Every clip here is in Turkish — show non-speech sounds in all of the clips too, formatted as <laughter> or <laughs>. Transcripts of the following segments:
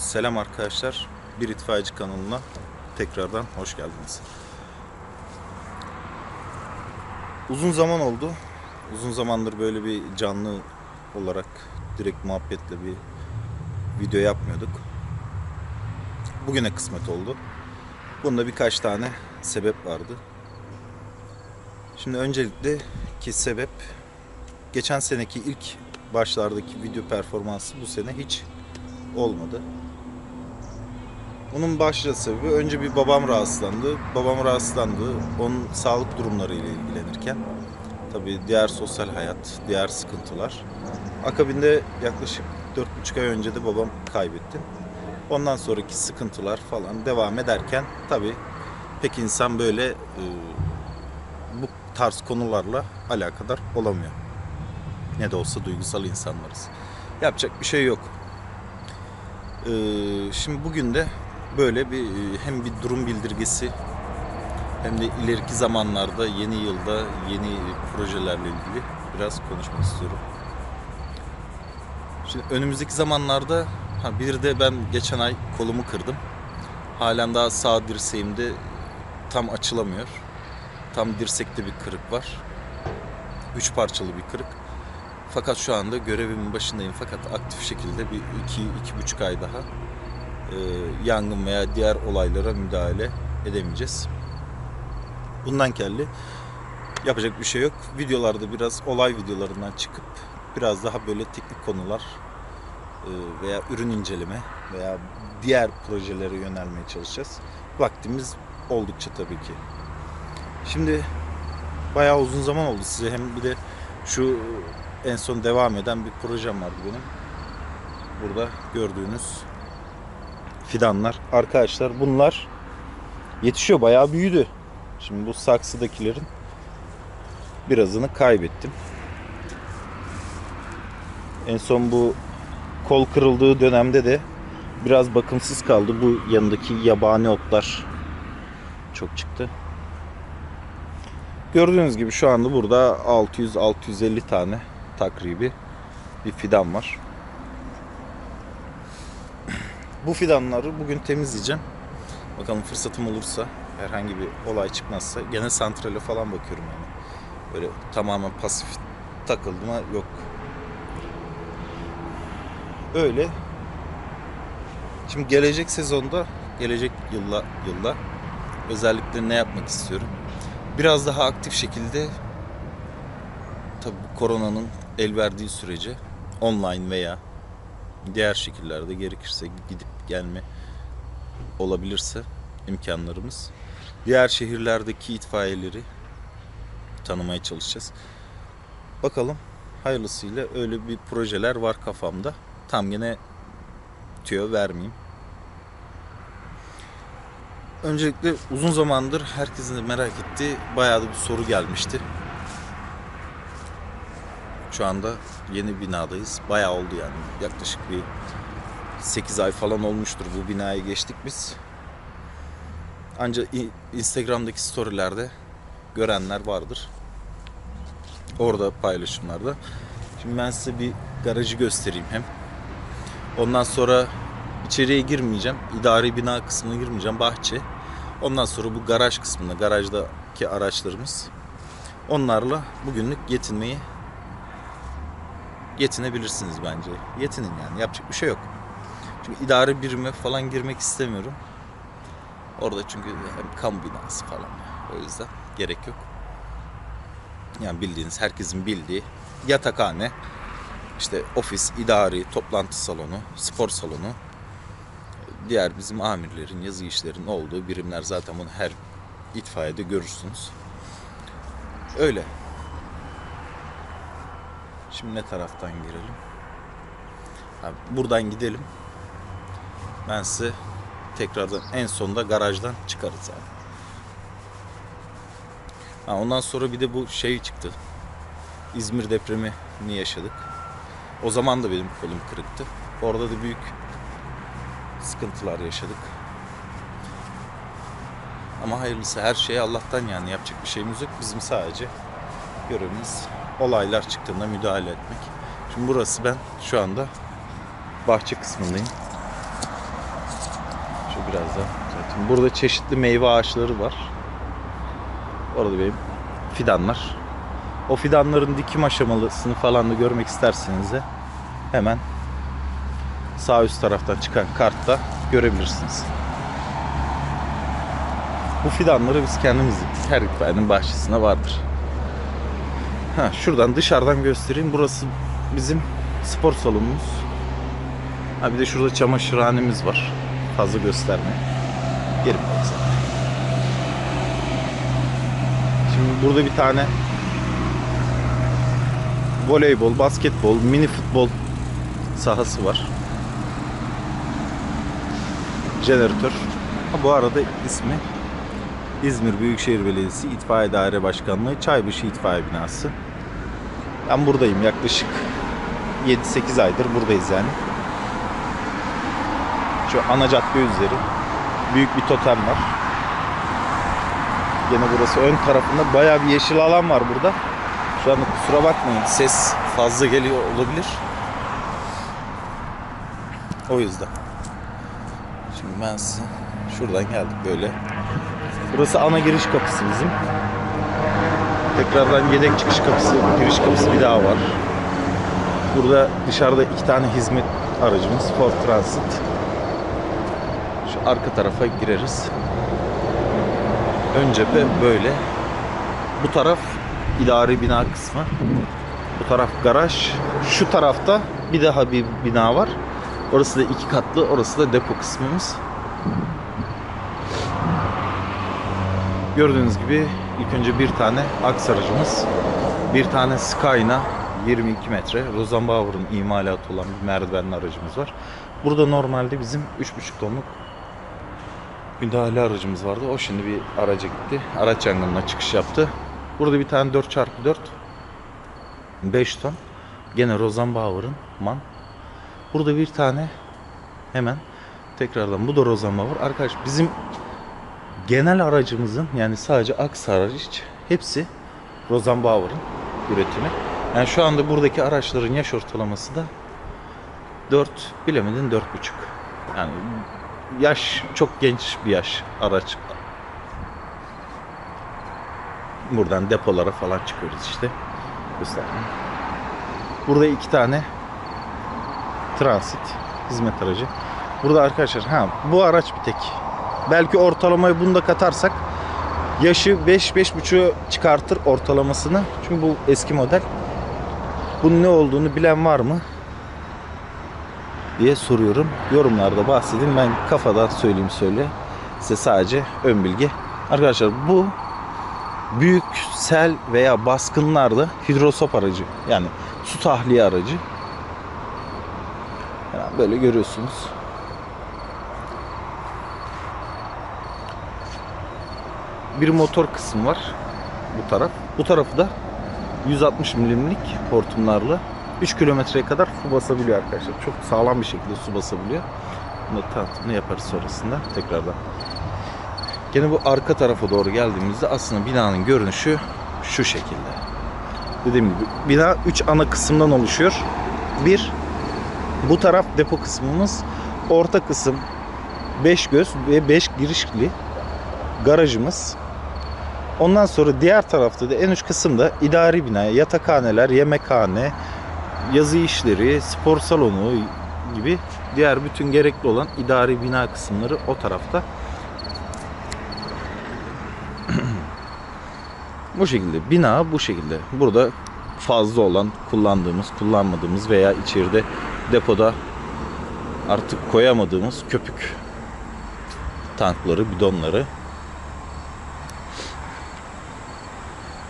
Selam arkadaşlar. Bir itfaiyeci kanalına tekrardan hoş geldiniz. Uzun zaman oldu. Uzun zamandır böyle bir canlı olarak direkt muhabbetle bir video yapmıyorduk. Bugüne kısmet oldu. Bunda birkaç tane sebep vardı. Şimdi öncelikle ki sebep geçen seneki ilk başlardaki video performansı bu sene hiç olmadı. Bunun başlıca sebebi önce bir babam rahatsızlandı. Babam rahatsızlandı. Onun sağlık durumlarıyla ilgilenirken tabii diğer sosyal hayat, diğer sıkıntılar. Akabinde yaklaşık 4,5 ay önce de babam kaybetti. Ondan sonraki sıkıntılar falan devam ederken tabii pek insan böyle e, bu tarz konularla alakadar olamıyor. Ne de olsa duygusal insanlarız. Yapacak bir şey yok. Ee, şimdi bugün de böyle bir e, hem bir durum bildirgesi hem de ileriki zamanlarda yeni yılda yeni projelerle ilgili biraz konuşmak istiyorum. Şimdi önümüzdeki zamanlarda ha bir de ben geçen ay kolumu kırdım. Halen daha sağ dirseğimde tam açılamıyor. Tam dirsekte bir kırık var. Üç parçalı bir kırık. Fakat şu anda görevimin başındayım. Fakat aktif şekilde bir iki, iki buçuk ay daha yangın veya diğer olaylara müdahale edemeyeceğiz. Bundan kelli yapacak bir şey yok. Videolarda biraz olay videolarından çıkıp biraz daha böyle teknik konular e, veya ürün inceleme veya diğer projelere yönelmeye çalışacağız. Vaktimiz oldukça tabii ki. Şimdi bayağı uzun zaman oldu size hem bir de şu en son devam eden bir projem vardı benim. Burada gördüğünüz fidanlar. Arkadaşlar bunlar yetişiyor bayağı büyüdü. Şimdi bu saksıdakilerin birazını kaybettim. En son bu kol kırıldığı dönemde de biraz bakımsız kaldı. Bu yanındaki yabani otlar çok çıktı. Gördüğünüz gibi şu anda burada 600-650 tane takribi bir fidan var. Bu fidanları bugün temizleyeceğim. Bakalım fırsatım olursa herhangi bir olay çıkmazsa gene santrale falan bakıyorum yani. Böyle tamamen pasif takıldıma yok. Öyle. Şimdi gelecek sezonda, gelecek yılla yılla özellikle ne yapmak istiyorum? Biraz daha aktif şekilde tabi koronanın el verdiği sürece online veya diğer şekillerde gerekirse gidip gelme olabilirse imkanlarımız diğer şehirlerdeki itfaiyeleri tanımaya çalışacağız. Bakalım hayırlısıyla öyle bir projeler var kafamda. Tam yine tüyo vermeyeyim. Öncelikle uzun zamandır herkesin de merak ettiği bayağı da bir soru gelmişti. Şu anda yeni binadayız. Bayağı oldu yani. Yaklaşık bir 8 ay falan olmuştur bu binaya geçtik biz. Ancak Instagram'daki storylerde görenler vardır. Orada paylaşımlarda. Şimdi ben size bir garajı göstereyim hem. Ondan sonra içeriye girmeyeceğim. İdari bina kısmına girmeyeceğim. Bahçe. Ondan sonra bu garaj kısmında, garajdaki araçlarımız. Onlarla bugünlük yetinmeyi yetinebilirsiniz bence. Yetinin yani. Yapacak bir şey yok. Çünkü idari birime falan girmek istemiyorum. Orada çünkü hem kamu binası falan. O yüzden gerek yok. Yani bildiğiniz, herkesin bildiği yatakhane, işte ofis, idari, toplantı salonu, spor salonu, diğer bizim amirlerin, yazı işlerin olduğu birimler zaten bunu her itfaiyede görürsünüz. Öyle. Şimdi ne taraftan girelim? Ha, buradan gidelim. Ben size tekrardan en sonunda garajdan çıkarız abi. Ha, ondan sonra bir de bu şey çıktı. İzmir depremini yaşadık. O zaman da benim kolum kırıktı. Orada da büyük sıkıntılar yaşadık. Ama hayırlısı her şey Allah'tan yani yapacak bir şeyimiz yok. Bizim sadece görevimiz olaylar çıktığında müdahale etmek. Şimdi burası ben şu anda bahçe kısmındayım. birazdan. Zaten burada çeşitli meyve ağaçları var. Orada benim fidanlar. O fidanların dikim aşamalısını falan da görmek isterseniz de hemen sağ üst taraftan çıkan kartta görebilirsiniz. Bu fidanları biz kendimiz diktik. Her bahçesinde vardır. Ha, şuradan dışarıdan göstereyim. Burası bizim spor salonumuz. Ha bir de şurada çamaşırhanemiz var. Fazla gösterme. Gelin bakalım. Şimdi burada bir tane voleybol, basketbol, mini futbol sahası var. Jeneratör. Ha, bu arada ismi İzmir Büyükşehir Belediyesi İtfaiye Daire Başkanlığı Çaybaşı İtfaiye Binası. Ben buradayım yaklaşık 7-8 aydır buradayız yani. Şu ana cadde üzeri büyük bir totem var. Gene burası ön tarafında bayağı bir yeşil alan var burada. Şu anda kusura bakmayın ses fazla geliyor olabilir. O yüzden. Şimdi ben size şuradan geldik böyle. Burası ana giriş kapısı bizim. Tekrardan yedek çıkış kapısı, giriş kapısı bir daha var. Burada dışarıda iki tane hizmet aracımız Ford Transit. Şu arka tarafa gireriz. Ön cephe böyle. Bu taraf idari bina kısmı. Bu taraf garaj. Şu tarafta bir daha bir bina var. Orası da iki katlı. Orası da depo kısmımız. Gördüğünüz gibi ilk önce bir tane aks aracımız, bir tane Skyna 22 metre Rosenbauer'ın imalatı olan bir merdivenli aracımız var. Burada normalde bizim 3,5 tonluk müdahale aracımız vardı. O şimdi bir araca gitti. Araç yangınına çıkış yaptı. Burada bir tane 4x4 5 ton. Gene Rosenbauer'ın man. Burada bir tane hemen tekrardan bu da Rosenbauer. Arkadaş bizim genel aracımızın yani sadece aks hariç hepsi Rosenbauer'ın üretimi. Yani şu anda buradaki araçların yaş ortalaması da 4 bilemedin 4,5. Yani yaş çok genç bir yaş araç. Buradan depolara falan çıkıyoruz işte. Göster. Burada iki tane transit hizmet aracı. Burada arkadaşlar ha bu araç bir tek. Belki ortalamayı bunu da katarsak yaşı 5-5.5'u çıkartır ortalamasını. Çünkü bu eski model. Bunun ne olduğunu bilen var mı? diye soruyorum. Yorumlarda bahsedin. Ben kafadan söyleyeyim söyle. Size sadece ön bilgi. Arkadaşlar bu büyük sel veya baskınlarda hidrosop aracı. Yani su tahliye aracı. Böyle görüyorsunuz. Bir motor kısmı var bu taraf. Bu tarafı da 160 milimlik hortumlarla 3 kilometreye kadar su basabiliyor arkadaşlar. Çok sağlam bir şekilde su basabiliyor. Bunu tanıtımını yaparız sonrasında tekrardan. Gene bu arka tarafa doğru geldiğimizde aslında binanın görünüşü şu şekilde. Dediğim gibi bina 3 ana kısımdan oluşuyor. Bir, bu taraf depo kısmımız. Orta kısım 5 göz ve 5 girişli garajımız. Ondan sonra diğer tarafta da en üst kısımda idari bina, yatakhaneler, yemekhane, yazı işleri, spor salonu gibi diğer bütün gerekli olan idari bina kısımları o tarafta. <clears throat> bu şekilde bina bu şekilde. Burada fazla olan kullandığımız, kullanmadığımız veya içeride depoda artık koyamadığımız köpük tankları, bidonları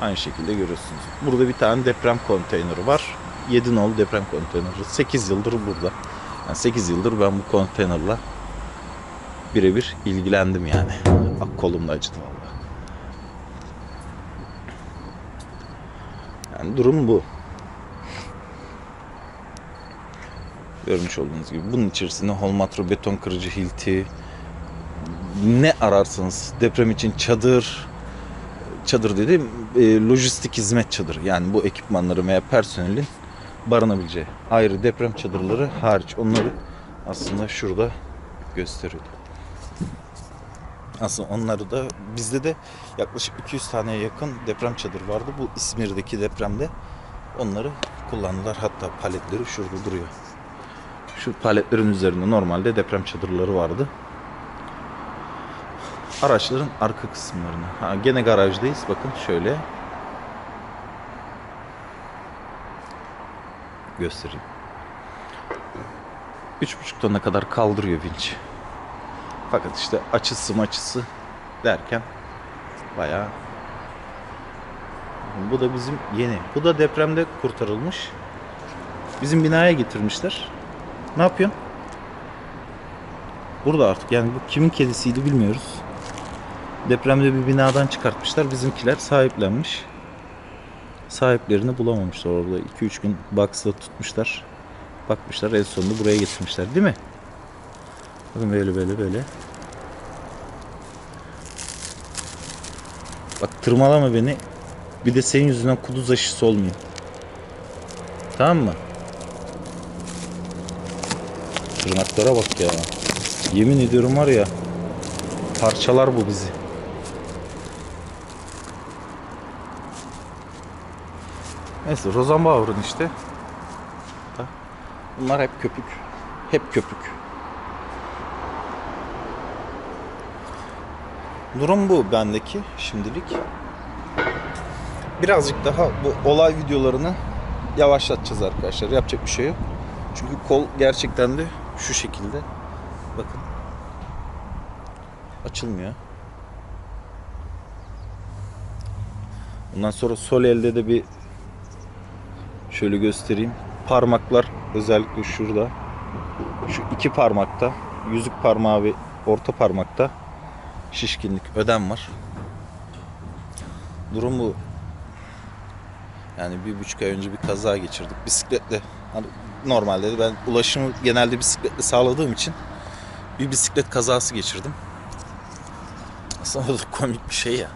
aynı şekilde görüyorsunuz. Burada bir tane deprem konteyneri var. 7 nolu deprem konteyneri. 8 yıldır burada. Yani 8 yıldır ben bu konteynerla birebir ilgilendim yani. Bak kolum da acıdı valla. Yani durum bu. Görmüş olduğunuz gibi bunun içerisinde Holmatro beton kırıcı hilti ne ararsanız deprem için çadır çadır dediğim e, lojistik hizmet çadırı. Yani bu ekipmanları veya personelin barınabileceği ayrı deprem çadırları hariç onları aslında şurada gösteriyor. Aslında onları da bizde de yaklaşık 200 taneye yakın deprem çadır vardı. Bu İzmir'deki depremde onları kullandılar. Hatta paletleri şurada duruyor. Şu paletlerin üzerinde normalde deprem çadırları vardı. Araçların arka kısımlarına. Ha, gene garajdayız. Bakın şöyle. Göstereyim. 3,5 tona kadar kaldırıyor vinç. Fakat işte açısı maçısı derken bayağı bu da bizim yeni. Bu da depremde kurtarılmış. Bizim binaya getirmişler. Ne yapıyorsun? Burada artık yani bu kimin kedisiydi bilmiyoruz. Depremde bir binadan çıkartmışlar. Bizimkiler sahiplenmiş. Sahiplerini bulamamışlar orada. 2-3 gün box'la tutmuşlar. Bakmışlar en sonunda buraya getirmişler değil mi? Bakın böyle böyle böyle. Bak tırmalama beni. Bir de senin yüzünden kuduz aşısı olmayayım. Tamam mı? Tırnaklara bak ya. Yemin ediyorum var ya. Parçalar bu bizi. Neyse Rosenbauer'ın işte. Bunlar hep köpük. Hep köpük. Durum bu bendeki şimdilik. Birazcık daha bu olay videolarını yavaşlatacağız arkadaşlar. Yapacak bir şey yok. Çünkü kol gerçekten de şu şekilde. Bakın. Açılmıyor. Bundan sonra sol elde de bir şöyle göstereyim. Parmaklar özellikle şurada. Şu iki parmakta, yüzük parmağı ve orta parmakta şişkinlik, ödem var. Durum bu. Yani bir buçuk ay önce bir kaza geçirdik. Bisikletle. Hani normalde de ben ulaşımı genelde bisikletle sağladığım için bir bisiklet kazası geçirdim. Aslında <laughs> komik bir şey ya.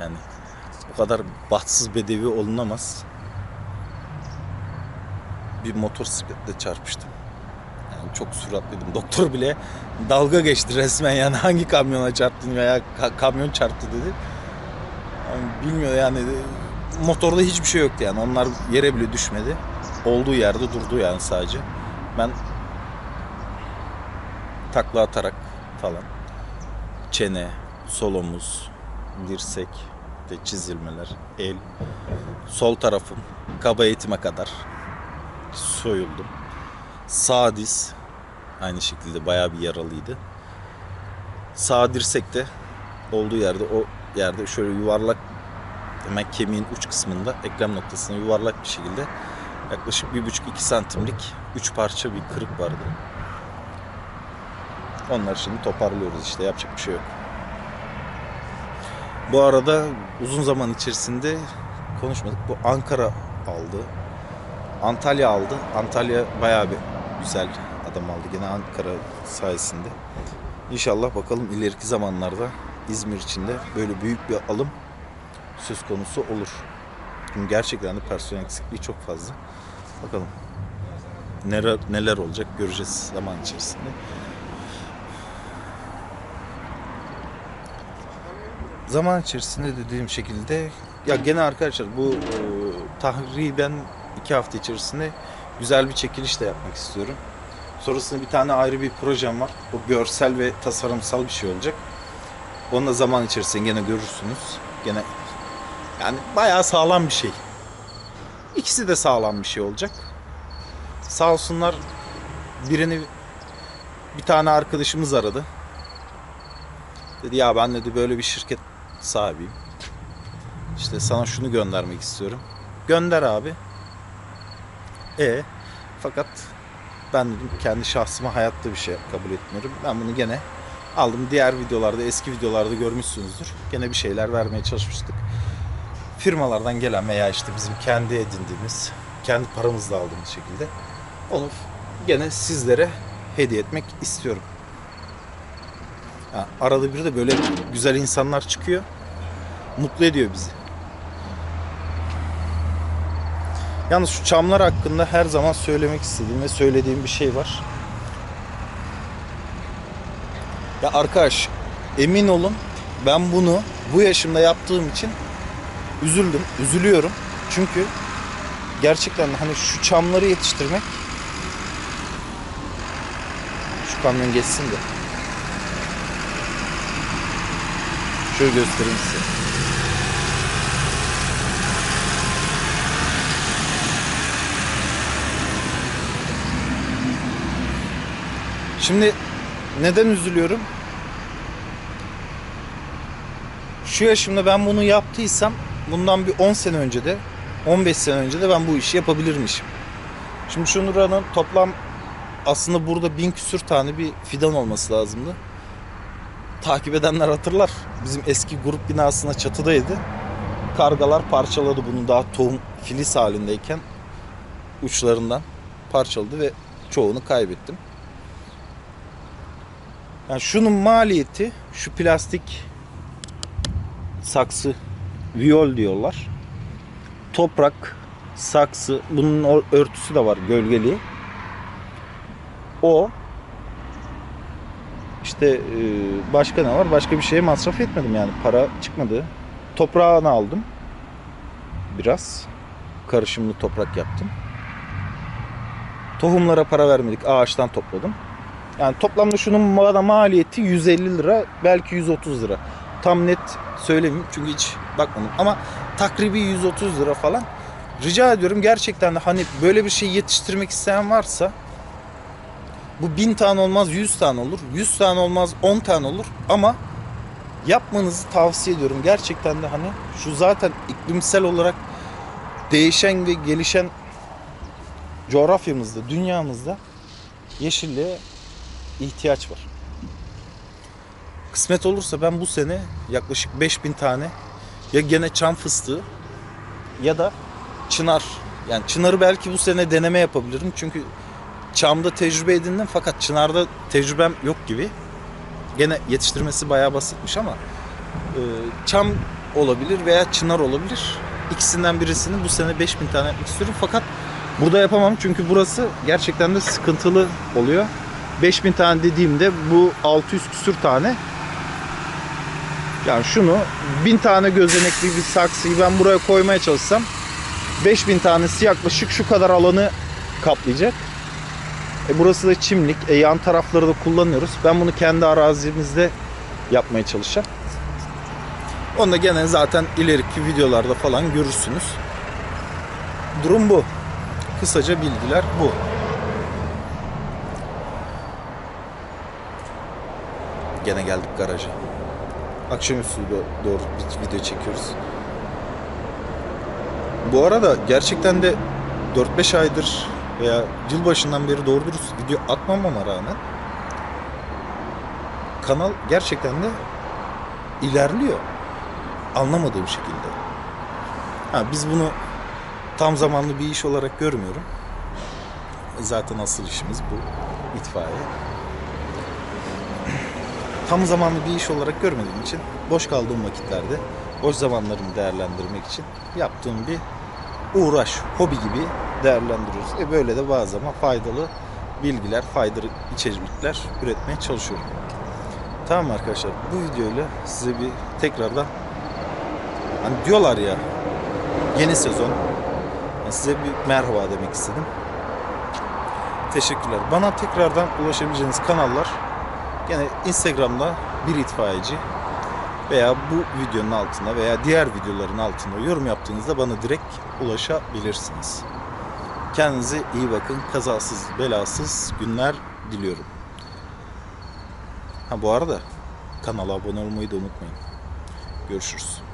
Yani o kadar bahtsız bedevi olunamaz. Bir motosikletle çarpıştım. Yani çok süratliydim. Doktor bile dalga geçti resmen yani <laughs> hangi kamyona çarptın veya ka- kamyon çarptı dedi. Yani bilmiyor yani motorda hiçbir şey yoktu yani onlar yere bile düşmedi. Olduğu yerde durdu yani sadece. Ben takla atarak falan çene, sol omuz, dirsek, de çizilmeler, el, sol tarafım kaba eğitime kadar soyuldum. Sağ diz aynı şekilde bayağı bir yaralıydı. Sağ dirsekte olduğu yerde o yerde şöyle yuvarlak hemen kemiğin uç kısmında eklem noktasına yuvarlak bir şekilde yaklaşık 1,5-2 santimlik 3 parça bir kırık vardı. Onları şimdi toparlıyoruz işte yapacak bir şey yok. Bu arada uzun zaman içerisinde konuşmadık. Bu Ankara aldı. Antalya aldı. Antalya bayağı bir güzel adam aldı. Gene Ankara sayesinde. İnşallah bakalım ileriki zamanlarda İzmir içinde böyle büyük bir alım söz konusu olur. Çünkü gerçekten de personel eksikliği çok fazla. Bakalım neler, neler olacak göreceğiz zaman içerisinde. Zaman içerisinde dediğim şekilde ya gene arkadaşlar bu e, tahriben iki hafta içerisinde güzel bir çekiliş de yapmak istiyorum. Sonrasında bir tane ayrı bir projem var. O görsel ve tasarımsal bir şey olacak. Onu da zaman içerisinde gene görürsünüz. Gene yani bayağı sağlam bir şey. İkisi de sağlam bir şey olacak. Sağ olsunlar birini bir tane arkadaşımız aradı. Dedi ya ben dedi böyle bir şirket sahibiyim. İşte sana şunu göndermek istiyorum. Gönder abi. E fakat ben dedim kendi şahsıma hayatta bir şey kabul etmiyorum. Ben bunu gene aldım. Diğer videolarda, eski videolarda görmüşsünüzdür. Gene bir şeyler vermeye çalışmıştık. Firmalardan gelen veya işte bizim kendi edindiğimiz, kendi paramızla aldığımız şekilde onu gene sizlere hediye etmek istiyorum. Ha, arada bir de böyle güzel insanlar çıkıyor. Mutlu ediyor bizi. Yalnız şu çamlar hakkında her zaman söylemek istediğim ve söylediğim bir şey var. Ya arkadaş emin olun ben bunu bu yaşımda yaptığım için üzüldüm, üzülüyorum. Çünkü gerçekten hani şu çamları yetiştirmek şu kamyon geçsin de şöyle göstereyim size. Şimdi neden üzülüyorum? Şu yaşımda ben bunu yaptıysam bundan bir 10 sene önce de 15 sene önce de ben bu işi yapabilirmişim. Şimdi şu Nura'nın toplam aslında burada bin küsür tane bir fidan olması lazımdı. Takip edenler hatırlar. Bizim eski grup binasına çatıdaydı. Kargalar parçaladı bunu daha tohum filiz halindeyken uçlarından parçaladı ve çoğunu kaybettim. Yani şunun maliyeti şu plastik saksı viyol diyorlar. Toprak, saksı, bunun örtüsü de var gölgeli. O işte e, başka ne var? Başka bir şeye masraf etmedim yani. Para çıkmadı. Toprağını aldım. Biraz. Karışımlı toprak yaptım. Tohumlara para vermedik. Ağaçtan topladım. Yani toplamda şunun bana maliyeti 150 lira belki 130 lira. Tam net söylemeyeyim çünkü hiç bakmadım ama takribi 130 lira falan. Rica ediyorum gerçekten de hani böyle bir şey yetiştirmek isteyen varsa bu 1000 tane olmaz 100 tane olur. 100 tane olmaz 10 tane olur ama yapmanızı tavsiye ediyorum. Gerçekten de hani şu zaten iklimsel olarak değişen ve gelişen coğrafyamızda, dünyamızda yeşilliğe ihtiyaç var. Kısmet olursa ben bu sene yaklaşık 5000 tane ya gene çam fıstığı ya da çınar. Yani çınarı belki bu sene deneme yapabilirim. Çünkü çamda tecrübe edindim fakat çınarda tecrübem yok gibi. Gene yetiştirmesi bayağı basitmiş ama e, çam olabilir veya çınar olabilir. İkisinden birisini bu sene 5000 tane yapmak istiyorum fakat burada yapamam çünkü burası gerçekten de sıkıntılı oluyor. 5000 tane dediğimde bu 600 küsür tane. Yani şunu 1000 tane gözenekli bir saksıyı ben buraya koymaya çalışsam 5000 tanesi yaklaşık şu kadar alanı kaplayacak. E burası da çimlik. E yan tarafları da kullanıyoruz. Ben bunu kendi arazimizde yapmaya çalışacağım. Onu da gene zaten ileriki videolarda falan görürsünüz. Durum bu. Kısaca bilgiler bu. Gene geldik garaja. Akşamüstü do- doğru bir video çekiyoruz. Bu arada gerçekten de 4-5 aydır veya yılbaşından beri doğru dürüst video atmamama rağmen kanal gerçekten de ilerliyor. Anlamadığım şekilde. Ha, biz bunu tam zamanlı bir iş olarak görmüyorum. Zaten asıl işimiz bu itfaiye tam zamanlı bir iş olarak görmediğim için boş kaldığım vakitlerde boş zamanlarımı değerlendirmek için yaptığım bir uğraş, hobi gibi değerlendiriyoruz. E böyle de bazı zaman faydalı bilgiler, faydalı içerikler üretmeye çalışıyorum. Tamam arkadaşlar bu videoyla size bir tekrardan hani diyorlar ya yeni sezon yani size bir merhaba demek istedim. Teşekkürler. Bana tekrardan ulaşabileceğiniz kanallar Gene Instagram'da bir itfaiyeci veya bu videonun altına veya diğer videoların altına yorum yaptığınızda bana direkt ulaşabilirsiniz. Kendinize iyi bakın. Kazasız, belasız günler diliyorum. Ha bu arada kanala abone olmayı da unutmayın. Görüşürüz.